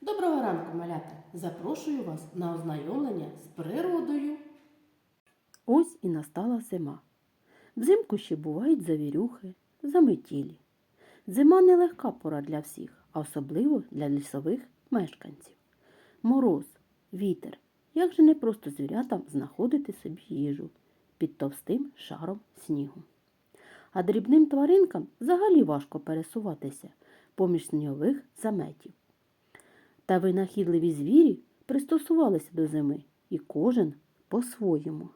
Доброго ранку, малята! Запрошую вас на ознайомлення з природою. Ось і настала зима. Взимку ще бувають завірюхи, заметілі. Зима нелегка пора для всіх, а особливо для лісових мешканців. Мороз, вітер. Як же не просто звірятам знаходити собі їжу під товстим шаром снігу. А дрібним тваринкам взагалі важко пересуватися поміж снігових заметів. Та винахідливі звірі пристосувалися до зими, і кожен по-своєму.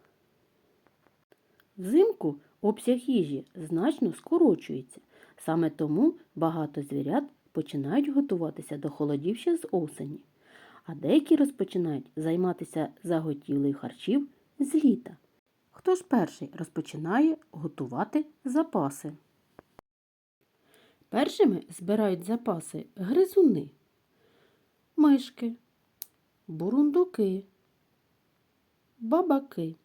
Взимку обсяг їжі значно скорочується. Саме тому багато звірят починають готуватися до холодів ще з осені, а деякі розпочинають займатися заготівлею харчів з літа. Хто ж перший розпочинає готувати запаси? Першими збирають запаси гризуни, мишки, бурундуки, бабаки.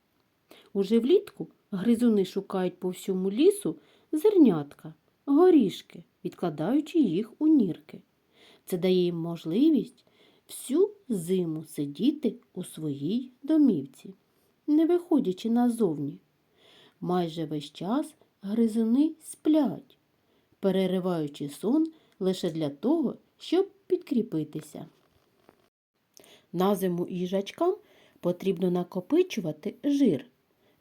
Уже влітку гризуни шукають по всьому лісу зернятка, горішки, відкладаючи їх у нірки. Це дає їм можливість всю зиму сидіти у своїй домівці, не виходячи назовні. Майже весь час гризуни сплять, перериваючи сон лише для того, щоб підкріпитися. На зиму їжачкам потрібно накопичувати жир.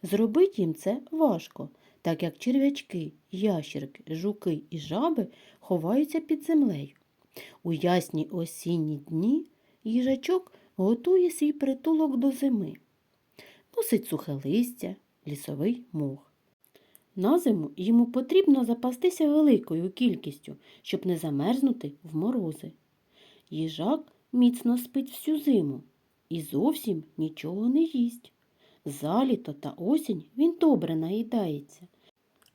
Зробити їм це важко, так як черв'ячки, ящерки, жуки і жаби ховаються під землею. У ясні осінні дні їжачок готує свій притулок до зими. Носить сухе листя, лісовий мох. На зиму йому потрібно запастися великою кількістю, щоб не замерзнути в морози. Їжак міцно спить всю зиму і зовсім нічого не їсть. За літо та осінь він добре наїдається,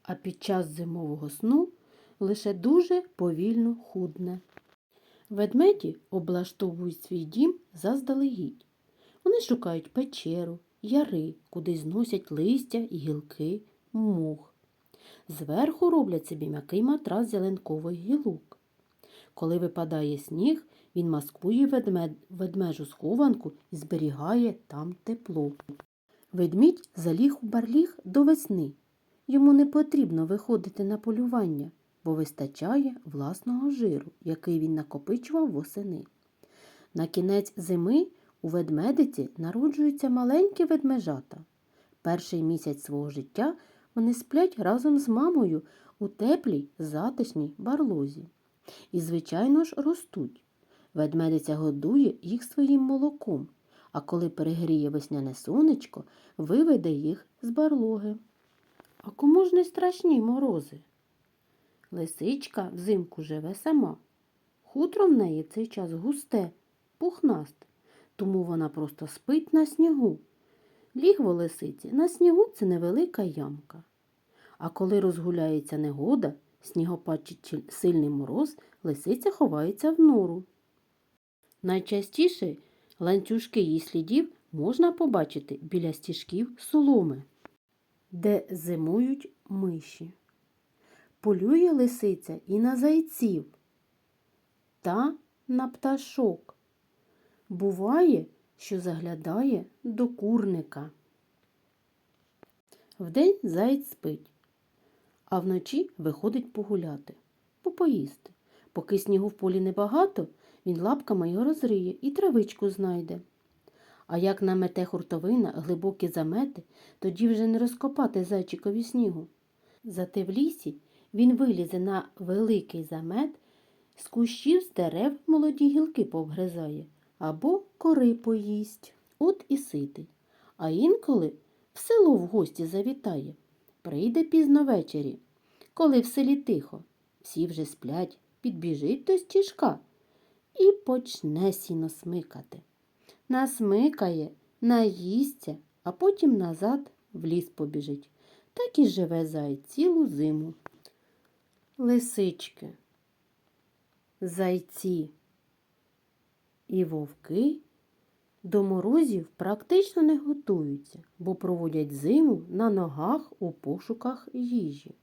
а під час зимового сну лише дуже повільно худне. Ведмеді облаштовують свій дім заздалегідь. Вони шукають печеру, яри, куди зносять листя, гілки, мох. Зверху роблять собі м'який матрас зеленкових гілок. Коли випадає сніг, він маскує ведмед... ведмежу схованку і зберігає там тепло. Ведмідь заліг у барліг до весни. Йому не потрібно виходити на полювання, бо вистачає власного жиру, який він накопичував восени. На кінець зими у ведмедиці народжуються маленькі ведмежата. Перший місяць свого життя вони сплять разом з мамою у теплій затишній барлозі. І, звичайно ж, ростуть. Ведмедиця годує їх своїм молоком, а коли перегріє весняне сонечко, виведе їх з барлоги. А кому ж не страшні морози? Лисичка взимку живе сама. Хутро в неї цей час густе, пухнасте, тому вона просто спить на снігу. Лігво лисиці на снігу це невелика ямка. А коли розгуляється негода, снігопад чи сильний мороз, лисиця ховається в нору. Найчастіше ланцюжки її слідів можна побачити біля стіжків соломи, де зимують миші. Полює лисиця і на зайців та на пташок. Буває, що заглядає до курника. Вдень заєць спить, а вночі виходить погуляти, попоїсти. Поки снігу в полі небагато, він лапками його розриє і травичку знайде. А як намете хуртовина глибокі замети, тоді вже не розкопати зайчикові снігу. Зате в лісі він вилізе на великий замет, з кущів з дерев молоді гілки повгризає або кори поїсть. От і ситий. А інколи в село в гості завітає. Прийде пізно ввечері, коли в селі тихо. Всі вже сплять, підбіжить до стіжка і почне сіно смикати. Насмикає, наїсться, а потім назад в ліс побіжить. Так і живе зай цілу зиму. Лисички, зайці і вовки до морозів практично не готуються, бо проводять зиму на ногах у пошуках їжі.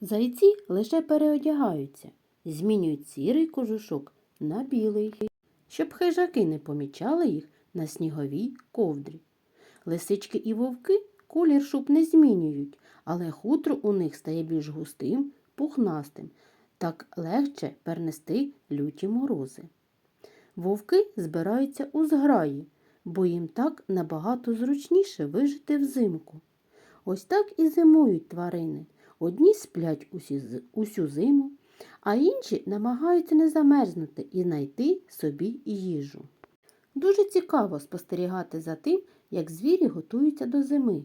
Зайці лише переодягаються, змінюють сірий кожушок на білий, щоб хижаки не помічали їх на сніговій ковдрі. Лисички і вовки колір шуб не змінюють, але хутро у них стає більш густим, пухнастим, так легше перенести люті морози. Вовки збираються у зграї, бо їм так набагато зручніше вижити взимку. Ось так і зимують тварини. Одні сплять усі, усю зиму, а інші намагаються не замерзнути і знайти собі їжу. Дуже цікаво спостерігати за тим, як звірі готуються до зими,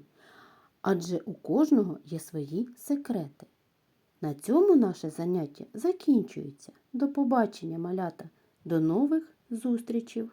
адже у кожного є свої секрети. На цьому наше заняття закінчується. До побачення, малята, до нових зустрічей!